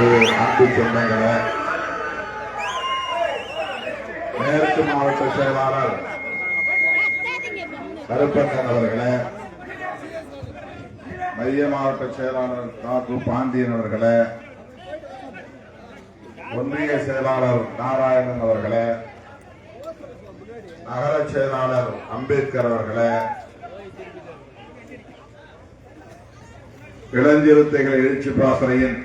அன்பு சொந்தங்களே மேற்கு மாவட்ட செயலாளர் கருப்பண்ணன் அவர்களே மைய மாவட்ட செயலாளர் தாக்கு பாண்டியன் அவர்களே ஒன்றிய செயலாளர் நாராயணன் அவர்களே நகர செயலாளர் அம்பேத்கர் அவர்களே இளஞ்சிறுத்தைகள் எழுச்சி பாசறையின்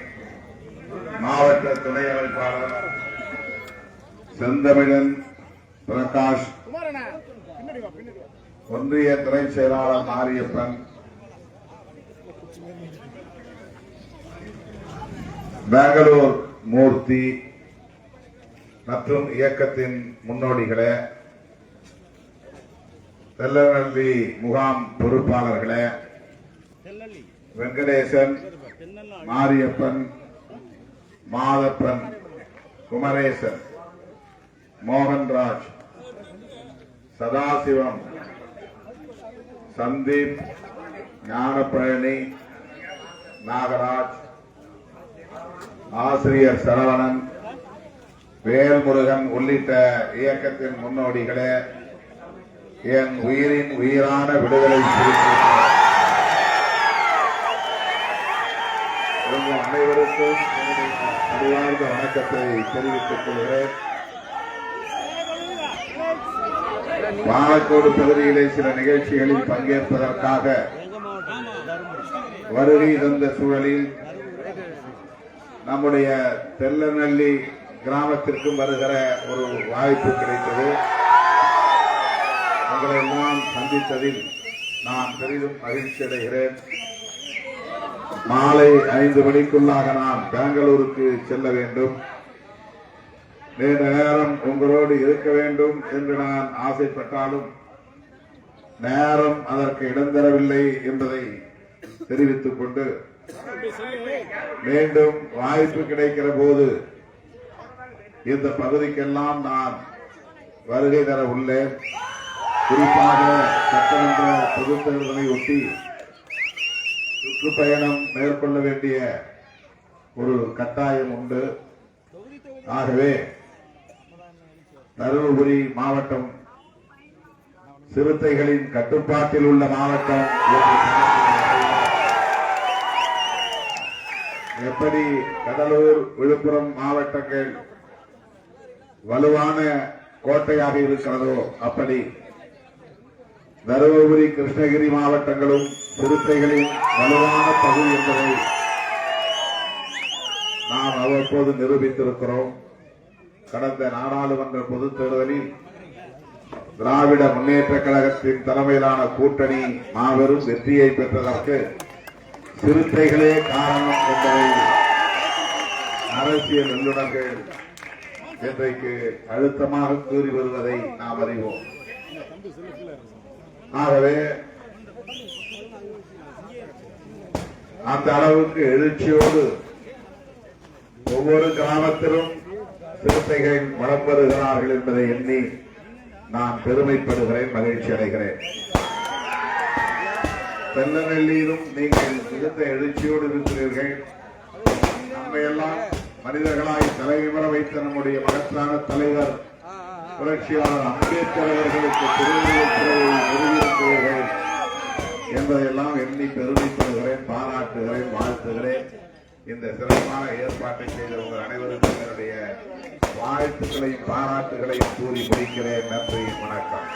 மாவட்ட துணை அமைப்பாளர் செந்தமிழன் பிரகாஷ் ஒன்றிய துணை செயலாளர் மாரியப்பன் பெங்களூர் மூர்த்தி மற்றும் இயக்கத்தின் முன்னோடிகளே தெல்லநல்லி முகாம் பொறுப்பாளர்களே வெங்கடேசன் மாரியப்பன் மாதப்பன் குமரேசன் மோகன்ராஜ் சதாசிவம் சந்தீப் ஞானப்பழனி நாகராஜ் ஆசிரியர் சரவணன் வேல்முருகன் உள்ளிட்ட இயக்கத்தின் முன்னோடிகளே என் உயிரின் உயிரான விடுதலை சிறுத்தை உங்கள் அனைவருக்கும் அறிவார்ந்த வணக்கத்தை தெரிவித்துக் கொள்கிறேன். வாழக்கோடு பகுதியிலே சில நிகழ்ச்சிகளில் பங்கேற்பதற்காக வருகை தந்த சூழலில் நம்முடைய தெல்லநல்லி கிராமத்திற்கும் வருகிற ஒரு வாய்ப்பு கிடைத்தது. உங்களை எல்லாம் சந்தித்ததில் நான் பெரிதும் மகிழ்ச்சி அடைகிறேன் மாலை ஐந்து மணிக்குள்ளாக நான் பெங்களூருக்கு செல்ல வேண்டும். நீண்ட நேரம் உங்களோடு இருக்க வேண்டும் என்று நான் ஆசைப்பட்டாலும் நேரம் அதற்கு இடம் தரவில்லை என்பதை தெரிவித்துக் கொண்டு மீண்டும் வாய்ப்பு கிடைக்கிற போது இந்த பகுதிக்கெல்லாம் நான் வருகை தர உள்ளேன். குறிப்பாக சட்டமன்ற பொதுத் தேர்தலை ஒட்டி சுற்றுப்பயணம் மேற்கொள்ள வேண்டிய ஒரு கட்டாயம் உண்டு. ஆகவே தருமபுரி மாவட்டம் சிறுத்தைகளின் கட்டுப்பாட்டில் உள்ள மாவட்டம் எப்படி கடலூர் விழுப்புரம் மாவட்டங்கள் வலுவான கோட்டையாக இருக்கிறதோ அப்படி தருமபுரி கிருஷ்ணகிரி மாவட்டங்களும் சிறுத்தைகளின் வலுவான பகுதி என்பதை நாம் அவ்வப்போது நிரூபித்திருக்கிறோம். கடந்த நாடாளுமன்ற பொதுத் தேர்தலில் திராவிட முன்னேற்ற கழகத்தின் தலைமையிலான கூட்டணி மாபெரும் வெற்றியை பெற்றதற்கு சிறுத்தைகளே காரணம் என்பதை அரசியல் வல்லுநர்கள் இன்றைக்கு அழுத்தமாக கூறி வருவதை நாம் அறிவோம். ஆகவே அந்த அளவுக்கு எழுச்சியோடு ஒவ்வொரு கிராமத்திலும் சிறுத்தைகள் வளம் வருகிறார்கள் என்பதை எண்ணி நான் பெருமைப்படுகிறேன் மகிழ்ச்சி அடைகிறேன். தெல்லநெல்லியிலும் நீங்கள் மிகுந்த எழுச்சியோடு இருக்கிறீர்கள். நம்மையெல்லாம் மனிதர்களாய் தலைவர வைத்த நம்முடைய மகத்தான தலைவர் புரட்சியாளர் அம்பேத்கர் அவர்களுக்கு திருவுருவச்சிலையை என்பதையெல்லாம் எண்ணி பெருமைப்படுகிறேன் பாராட்டுகிறேன் வாழ்த்துகிறேன். இந்த சிறப்பான ஏற்பாட்டை செய்த உங்கள் அனைவருக்கும் என்னுடைய வாழ்த்துக்களையும் பாராட்டுகளையும் கூறி முடிக்கிறேன். நன்றி வணக்கம்.